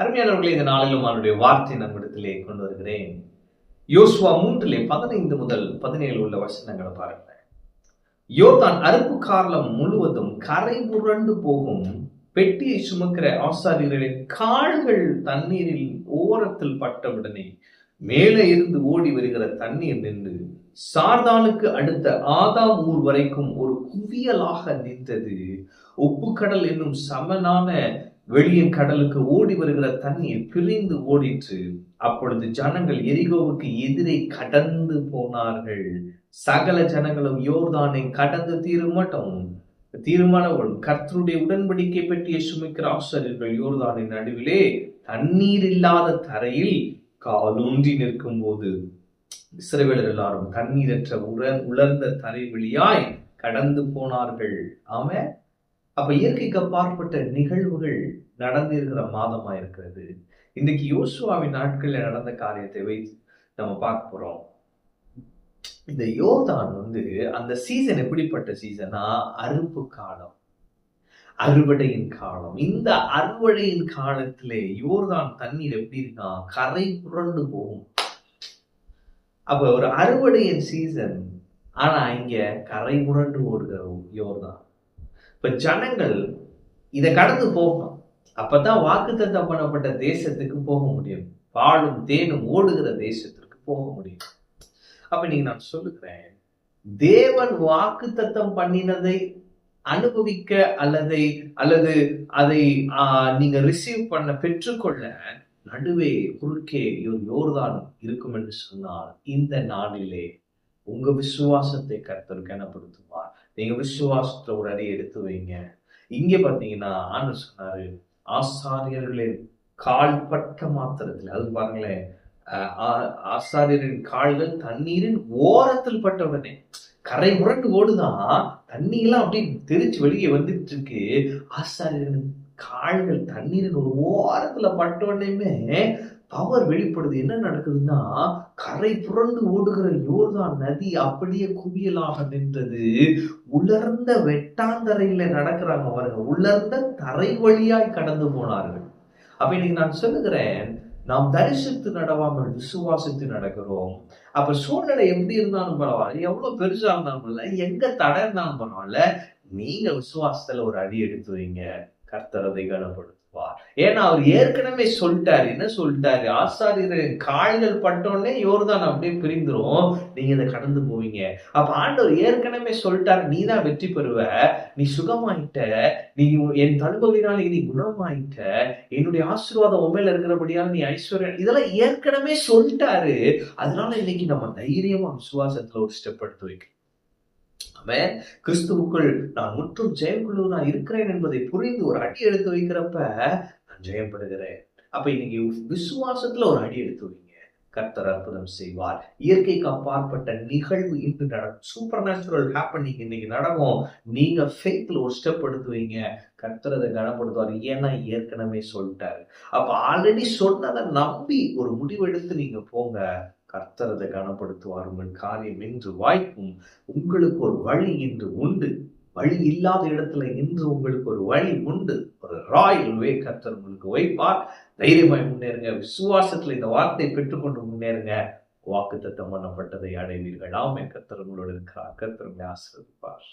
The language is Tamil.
அருமையானவர்களை இந்த நாளிலும் அவனுடைய வார்த்தை நம்மிடத்திலே கொண்டு வருகிறேன். யோசுவா மூன்றிலே பதினைந்து முதல் பதினேழு உள்ள வசனங்களை பாருங்க யோர்தான் அறுப்பு காலம் முழுவதும் கரை புரண்டு போகும். பெட்டியை சுமக்கிற ஆசாரியர்களின் கால்கள் தண்ணீரில் ஓரத்தில் பட்டவுடனே மேலே இருந்து ஓடி வருகிற தண்ணீர் நின்று சார்தானுக்கு அடுத்த ஆதாம் ஊர் வரைக்கும் ஒரு குவியலாக நின்றது. உப்புக்கடல் என்னும் சமனான வெளியின் கடலுக்கு ஓடி வருகிற தண்ணீர் பிரிந்து ஓடிற்று. அப்பொழுது ஜனங்கள் எரிகோவுக்கு எதிரே கடந்து போனார்கள். சகல ஜனங்களும் யோர்தானை கடந்து தீருமட்டும். தீர்மானம் கர்த்தருடைய உடன்படிக்கை பற்றிய சுமிக்கிற ஆசிரியர்கள் யோர்தானின் நடுவிலே தண்ணீர் இல்லாத தரையில் காலூன்றி நிற்கும் போது இஸ்ரவேலர் எல்லாரும் தண்ணீரற்ற உர உலர்ந்த தரை வழியாய் கடந்து போனார்கள். ஆம அப்ப இயற்கைக்கு அப்பாற்பட்ட நிகழ்வுகள் நடந்திருக்கிற மாதமா இருக்கிறது இன்னைக்கு யோசுவாவின் நாட்கள்ல நடந்த காரியத்தை வைத்து நம்ம பார்க்க போறோம். இந்த யோர்தான் வந்து அந்த சீசன் எப்படிப்பட்ட சீசனா அறுப்பு காலம். அறுவடையின் காலம். இந்த அறுவடையின் காலத்திலே யோர்தான் தண்ணீர் எப்படி இருக்கான் கரை புரண்டு போகும். அப்ப ஒரு அறுவடையின் சீசன் ஆனா இங்க கரை புரண்டு ஓடுகிற யோர்தான். இப்ப ஜனங்கள் இதை கடந்து போகணும். அப்பதான் வாக்குத்தத்தம் பண்ணப்பட்ட தேசத்துக்கு போக முடியும். பாலும் தேனும் ஓடுகிற தேசத்திற்கு போக முடியும். அப்ப நீங்க நான் சொல்லுகிறேன் தேவன் வாக்கு தத்தம் பண்ணினதை அனுபவிக்க அல்லது அல்லது அதை நீங்க ரிசீவ் பண்ண பெற்றுக்கொள்ள நடுவே குறுக்கே ஒரு யோர்தான் இருக்கும் என்று சொன்னால் இந்த நாளிலே உங்க விசுவாசத்தை கர்த்தர் கனப்படுத்துவார். நீங்க விசுவாசத்தை ஒரு அடி எடுத்து வைங்க. இங்க பாத்தீங்கன்னா ஆண்டு சொன்னாரு ஆசாரியர்களின் கால் பட்ட மாத்திரத்தில் அது பாருங்களேன் ஆசாரியரின் கால்கள் தண்ணீரின் ஓரத்தில் பட்டவனே கரை முரண்டு ஓடுதான் தண்ணியெல்லாம் அப்படியே தெரிச்சு வெளியே வந்துட்டு இருக்கு ஆசாரியரின் கால்கள் தண்ணீரின் ஒரு ஓரத்துல பட்ட உடனேயுமே பவர் வெளிப்படுது. என்ன நடக்குதுன்னா கரை புரண்டு ஓடுகிற யோர்தான் நதி அப்படியே குவியலாக நின்றது. உலர்ந்த வெட்டாந்தரையில நடக்கிறாங்க பாருங்க. உலர்ந்த தரை வழியாய் கடந்து போனார்கள். அப்ப இன்னைக்கு நான் சொல்லுகிறேன் நாம் தரிசித்து நடவாமல் விசுவாசித்து நடக்கிறோம். அப்ப சூழ்நிலை எப்படி இருந்தாலும் பரவாயில்ல. எவ்வளவு பெருசா இருந்தாலும் பரவாயில்ல. எங்க தடை இருந்தாலும் பரவாயில்ல. நீங்க விசுவாசத்துல ஒரு அடி எடுத்து வைங்க. கர்த்தரதை கனப்படுத்துவா ஏன்னா அவர் ஏற்கனவே சொல்லிட்டாரு. என்ன சொல்லிட்டாரு? ஆசாரியர் கால்கள் பட்டோடனே யோர்தான் அப்படியே பிரிந்துரும். நீங்க இதை கடந்து போவீங்க. அப்ப ஆண்டவர் ஏற்கனவே சொல்லிட்டாரு நீ தான் வெற்றி பெறுவ. நீ சுகமாயிட்ட. நீ என் தழும்புகளினால நீ குணமாயிட்ட. என்னுடைய ஆசீர்வாதம் உண்மையில இருக்கிறபடியால் நீ ஐஸ்வர்யம் இதெல்லாம் ஏற்கனவே சொல்லிட்டாரு. அதனால இன்னைக்கு நம்ம தைரியமா விசுவாசத்துல ஒரு ஸ்டெப் எடுத்து வைக்கணும். அவன் கிறிஸ்துவுக்குள் நான் முற்றும் ஜெயக்குழு நான் இருக்கிறேன் என்பதை புரிந்து ஒரு அடி எடுத்து வைக்கிறப்ப நான் ஜெயப்படுகிறேன். அப்ப இன்னைக்கு விசுவாசத்துல ஒரு அடி எடுத்து வைங்க. கர்த்தர் அற்புதம் செய்வார். இயற்கைக்கு அப்பாற்பட்ட நிகழ்வு இன்று நடக்கும் சூப்பர் நேச்சுரல் ஹேப்பனிங் இன்னைக்கு நடக்கும். நீங்க ஃபேக்ல ஒரு ஸ்டெப் எடுத்து வைங்க. கர்த்தர் அதை கனப்படுத்துவார். ஏன்னா ஏற்கனவே சொல்லிட்டாரு. அப்ப ஆல்ரெடி சொன்னதை நம்பி ஒரு முடிவெடுத்து நீங்க போங்க. கர்த்தர் அதை கனப்படுத்துவார் உங்கள் காரியம் இன்று வாய்ப்பும் உங்களுக்கு ஒரு வழி இன்று உண்டு. வழி இல்லாத இடத்துல இன்று உங்களுக்கு ஒரு வழி உண்டு. ஒரு ராயல் வே கர்த்தர் உங்களுக்கு வைப்பார். தைரியமாய் முன்னேறுங்க. விசுவாசத்தில் இந்த வார்த்தை பெற்றுக்கொண்டு முன்னேறுங்க. வாக்கு தத்தம் பண்ணப்பட்டதை அடைவீர்கள். ஆமே கர்த்தர் உங்களோடு இருக்கிறார். கர்த்தர் ஆசிர்வதிப்பார்.